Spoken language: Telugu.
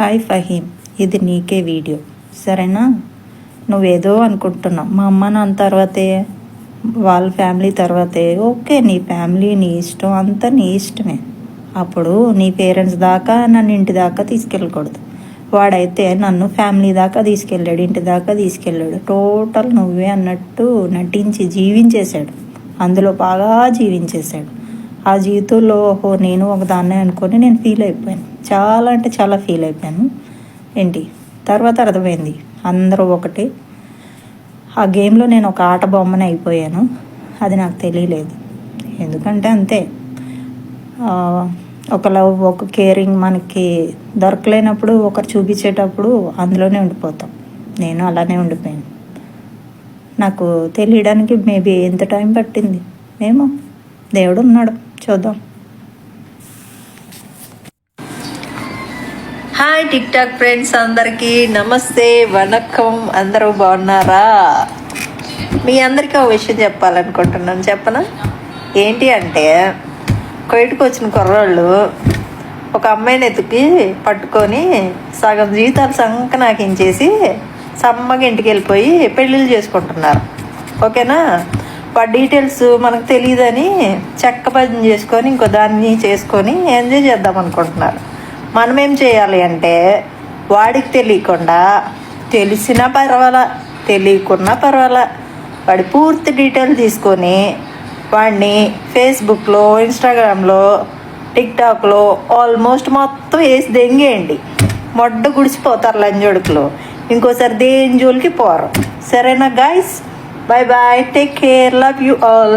హాయ్ ఫహీమ్ ఇది నీకే వీడియో. సరేనా? నువ్వేదో అనుకుంటున్నావు. మా అమ్మ నాన్న తర్వాతే వాళ్ళ ఫ్యామిలీ తర్వాతే ఓకే నీ ఫ్యామిలీ నీ ఇష్టం అంతా నీ ఇష్టమే. అప్పుడు నీ పేరెంట్స్ దాకా నన్ను ఇంటి దాకా తీసుకెళ్ళకూడదు. వాడైతే నన్ను ఫ్యామిలీ దాకా తీసుకెళ్ళాడు ఇంటి దాకా తీసుకెళ్ళాడు. టోటల్ నువ్వే అన్నట్టు నటించి జీవించేశాడు. అందులో బాగా జీవించేశాడు. ఆ జీవితంలో ఓహో నేను ఒక దాన్నే అనుకొని నేను ఫీల్ అయిపోయాను. చాలా అంటే చాలా ఫీల్ అయిపోయాను. ఏంటి? తర్వాత అర్థమైంది. అందరూ ఒకటి. ఆ గేమ్లో నేను ఒక ఆట బొమ్మని అయిపోయాను. అది నాకు తెలియలేదు. ఎందుకంటే అంతే. ఒక లవ్ ఒక కేరింగ్ మనకి దొరకలేనప్పుడు ఒకరు చూపించేటప్పుడు అందులోనే ఉండిపోతాం. నేను అలానే ఉండిపోయాను. నాకు తెలియడానికి మేబీ ఎంత టైం పట్టింది? ఏమో. దేవుడు ఉన్నాడు. చూద్దాం. హాయ్ టిక్ టాక్ ఫ్రెండ్స్ అందరికీ. నమస్తే వనక్కం అందరూ బాగున్నారా? మీ అందరికీ ఒక విషయం చెప్పాలనుకుంటున్నాను. చెప్పనా? ఏంటి అంటే కొయిటికి వచ్చిన కుర్రోళ్ళు ఒక అమ్మాయిని ఎత్తుకి పట్టుకొని సగం జీవితాలు సంకనాకించేసి సమ్మగా ఇంటికి వెళ్ళిపోయి పెళ్ళిళ్ళు చేసుకుంటున్నారు. ఓకేనా? వాటి డీటెయిల్స్ మనకు తెలియదని చెక్క భజన చేసుకొని ఇంకో దాన్ని చేసుకొని ఎంజాయ్ చేద్దాం అనుకుంటున్నారు. మనం ఏం చేయాలి అంటే వాడికి తెలియకుండా తెలిసినా పర్వాలా తెలియకున్నా పర్వాలా. వాడి పూర్తి డీటెయిల్ తీసుకొని వాడిని ఫేస్బుక్లో ఇన్స్టాగ్రామ్లో టిక్టాక్లో ఆల్మోస్ట్ మొత్తం వేసి దెంగేయండి. మొడ్డ గుడిసిపోతారు లంజోడుకులో. ఇంకోసారి దేని జోలికి పోరు. సరేనా guys bye bye take care love you all